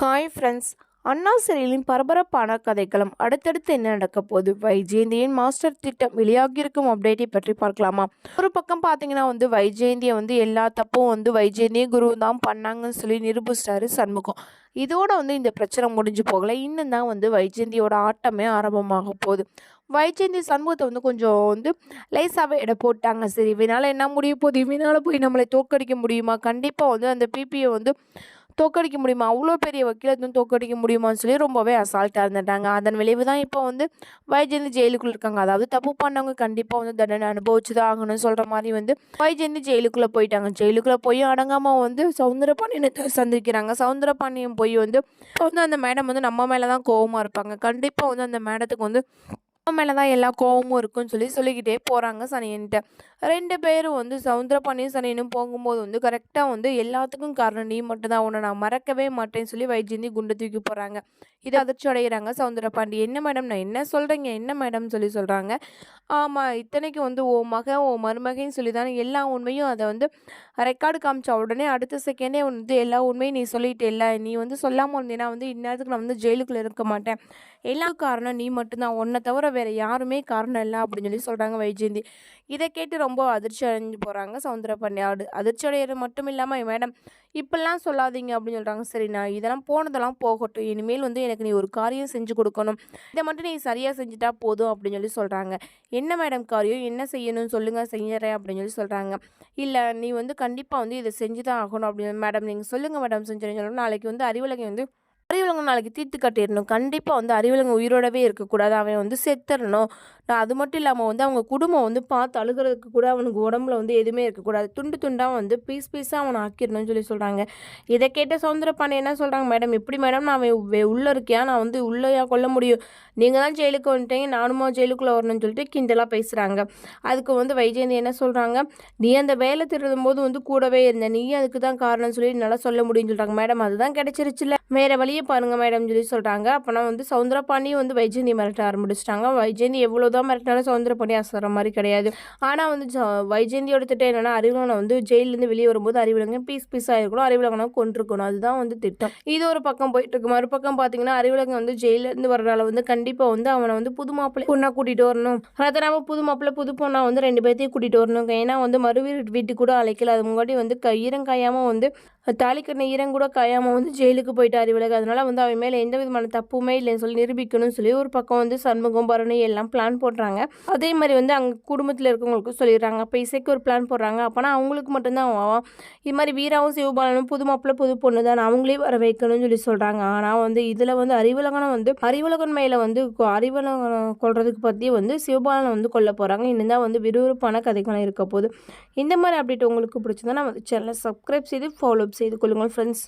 Hi friends அண்ணா பரபரப்பான கதைக்களம் அடுத்தடுத்து என்ன நடக்க போகுது? வைஜெயந்தியின் மாஸ்டர் திட்டம் வெளியாகியிருக்கும் அப்டேட்டை பற்றி பார்க்கலாமா? ஒரு பக்கம் பார்த்தீங்கன்னா வந்து வைஜெயந்தியை வந்து எல்லா தப்பும் வந்து வைஜெயந்தியே குரு தான் பண்ணாங்கன்னு சொல்லி நிரூபிச்சிட்டாரு சண்முகம். இதோட வந்து இந்த பிரச்சனை முடிஞ்சு போகல. இன்னும் தான் வந்து வைஜெயந்தியோட ஆட்டமே ஆரம்பமாக போகுது. வைஜெயந்தி சண்முகத்தை வந்து கொஞ்சம் வந்து லேசாகவே எடை போட்டாங்க. சரி இவனால் என்ன முடிய போகுது? இவனால் போய் நம்மளை தோற்கடிக்க முடியுமா? கண்டிப்பாக வந்து அந்த பிபியை வந்து தோக்கடிக்க முடியுமா? அவ்வளோ பெரிய வக்கீலத்தும் தோக்கடிக்க முடியுமான்னு சொல்லி ரொம்பவே அசால்ட்டாக இருந்துட்டாங்க. அதன் விளைவு தான் இப்போ வந்து வைஜெயந்தி ஜெயிலுக்குள்ளே இருக்காங்க. அதாவது தப்பு பண்ணவங்க கண்டிப்பாக வந்து தண்டனை அனுபவிச்சு தான் ஆகணும்னு சொல்கிற மாதிரி வந்து வைஜெயந்தி ஜெயிலுக்குள்ளே போயிட்டாங்க. ஜெயிலுக்குள்ளே போய் அடங்காமல் வந்து சவுந்தரபாண்டியனை சந்திக்கிறாங்க. சவுந்தரபாண்டியன் போய் வந்து வந்து அந்த மேடம் வந்து நம்ம மேலே தான் கோவமாக இருப்பாங்க. கண்டிப்பாக வந்து அந்த மேடத்துக்கு வந்து மேலே தான் எல்லா கோவமும் இருக்குன்னு சொல்லி சொல்லிக்கிட்டே போகிறாங்க சனியன்ட்ட. ரெண்டு பேரும் வந்து சவுந்தரபாண்டியும் சனியனும் போகும்போது வந்து கரெக்டாக வந்து எல்லாத்துக்கும் காரணம் நீ மட்டும்தான். உன்னை நான் மறக்கவே மாட்டேன்னு சொல்லி வைஜெயந்தி குண்டு தூக்கி போகிறாங்க இதை அதிர்ச்சி அடைகிறாங்க சவுந்தரபாண்டி. என்ன மேடம் நான் என்ன சொல்கிறீங்க என்ன மேடம் சொல்லி சொல்கிறாங்க ஆமாம் இத்தனைக்கு வந்து ஓ மக ஓ மருமகன்னு சொல்லி தானே எல்லா உண்மையும் அதை வந்து ரெக்கார்டு காமிச்ச உடனே அடுத்த செகண்டே வந்து எல்லா உண்மையும் நீ சொல்லிட்டு இல்லை நீ வந்து சொல்லாமல் இருந்தீங்கன்னா வந்து இந்நேரத்துக்கு நான் வந்து ஜெயிலுக்குள்ளே இருக்க மாட்டேன். எல்லா காரணம் நீ மட்டும்தான். உன்னை தவிர வேறு யாருமே காரணம் இல்லை அப்படின்னு சொல்லி சொல்கிறாங்க வைஜெயந்தி. இதை கேட்டு ரொம்ப அதிர்ச்சி அடைஞ்சு போகிறாங்க சவுந்தரபாண்டி ஆடு அதிர்ச்சி அடையிறது மட்டும் இல்லாமல் மேடம் இப்படிலாம் சொல்லாதீங்க அப்படின்னு சொல்கிறாங்க சரி நான் இதெல்லாம் போனதெல்லாம் போகட்டும். இனிமேல் வந்து எனக்கு நீ ஒரு காரியம் செஞ்சு கொடுக்கணும். இதை மட்டும் நீ சரியாக செஞ்சுட்டா போதும் அப்படின்னு சொல்லி சொல்கிறாங்க என்ன மேடம் காரியம்? என்ன செய்யணும்னு சொல்லுங்கள் செய்யறேன் அப்படின்னு சொல்லி சொல்கிறாங்க இல்லை நீ வந்து கண்டிப்பாக வந்து இதை செஞ்சு தான் ஆகணும் அப்படின்னு மேடம் நீங்கள் சொல்லுங்கள் மேடம் செஞ்சுருன்னு சொல்லணும் நாளைக்கு வந்து அறிவுலகை வந்து அறிவிலங்க நாளைக்கு தீர்த்து கட்டிடணும். கண்டிப்பாக வந்து அறிவிலங்க உயிரோடவே இருக்கக்கூடாது. அவன் வந்து செத்துடணும் நான் அது மட்டும் இல்லாமல் வந்து அவங்க குடும்பம் வந்து பார்த்து அழுகிறதுக்கு கூட அவனுக்கு உடம்புல வந்து எதுவுமே இருக்கக்கூடாது துண்டு துண்டாக வந்து பீஸ் பீஸாக அவனை ஆக்கிடணும்னு சொல்லி சொல்கிறாங்க இதை கேட்ட சவுந்தரப்பாண்டி என்ன சொல்கிறாங்க மேடம் எப்படி மேடம் நான் அவன் உள்ளே இருக்கியா நான் வந்து உள்ளேயா கொல்ல முடியும்? நீங்கள் தான் ஜெயிலுக்கு வந்துட்டீங்க. நானுமா ஜெயிலுக்குள்ளே வரணும்னு சொல்லிட்டு கிண்டலாக பேசுகிறாங்க அதுக்கு வந்து வைஜெயந்தி என்ன சொல்கிறாங்க நீ அந்த வேலை திருடும் போது வந்து கூடவே இருந்த. நீ அதுக்கு தான் காரணம் சொல்லி நல்லா சொல்ல முடியும்னு சொல்கிறாங்க மேடம் அதுதான் கிடச்சிருச்சுல வேறு வழியை பாருங்கள் மேடம் சொல்லி சொல்கிறாங்க அப்போனா வந்து சவுந்தரபாண்டியும் வந்து வைஜெயந்தி மிரட்ட ஆரம்பிச்சிட்டாங்க. வைஜெயந்தி எவ்வளோ தான் சுதந்திர பண்ணி அசர மாதிரி கிடையாது. ஆனால் வந்து வைஜெயந்தியோட திட்டம் என்னென்னா அறிவிலங்கனை வந்து ஜெயிலேருந்து வெளியே வரும்போது அறிவுலகம் பீஸ் பீஸாக இருக்கணும் அறிவிலங்கனை கொண்டிருக்கணும் அதுதான் வந்து திட்டம். இது ஒரு பக்கம் போயிட்டு இருக்கு. மறுபக்கம் பார்த்தீங்கன்னா அறிவுலகம் வந்து ஜெயிலேருந்து வரனால வந்து கண்டிப்பாக வந்து அவனை வந்து புது மாப்பிள்ளை பொண்ணாக கூட்டிகிட்டு வரணும். அதை நம்ம புது மாப்பிள்ளை புது பொண்ணாக வந்து ரெண்டு பேர்த்தையும் கூட்டிகிட்டு வரணும் ஏன்னா வந்து மறு வீட்டு கூட அழைக்கல. அது முன்னாடி வந்து ஈரங்காயாமல் வந்து தாலிக்கண்ண ஈரம் கூட காயாமல் வந்து ஜெயிலுக்கு போயிட்டார் இவளுக்கு. அதனால் வந்து அவன் மேலே எந்த விதமான தப்புமே இல்லைன்னு சொல்லி நிரூபிக்கணும்னு சொல்லி ஒரு பக்கம் வந்து சண்முகம் பரணி எல்லாம் பிளான் போடுறாங்க. அதே மாதிரி வந்து அங்கே குடும்பத்தில் இருக்கவங்களுக்கும் சொல்லிடுறாங்க. அப்போ இசைக்கு ஒரு பிளான் போடுறாங்க. அப்போனா அவங்களுக்கு மட்டும்தான் அவன் இது மாதிரி வீராவும் சிவபாலனும் புது மாப்பிள்ள புது பொண்ணு தான் அவங்களே வர வைக்கணும்னு சொல்லி சொல்கிறாங்க ஆனால் வந்து இதில் வந்து அறிவுலகனம் வந்து அறிவுலகன் மேலே வந்து அறிவுலகனம் கொள்றதுக்கு பற்றி வந்து சிவபாலனை வந்து கொல்ல போகிறாங்க இன்னும் தான் வந்து விறுவிறுப்பான கதைகளும் இருக்க போகுது. இந்த மாதிரி அப்டேட் உங்களுக்கு பிடிச்சதுன்னா நம்ம சேனலை சப்ஸ்கிரைப் செய்து ஃபாலோ செய்து கொள்ளுங்கள் ஃப்ரெண்ட்ஸ்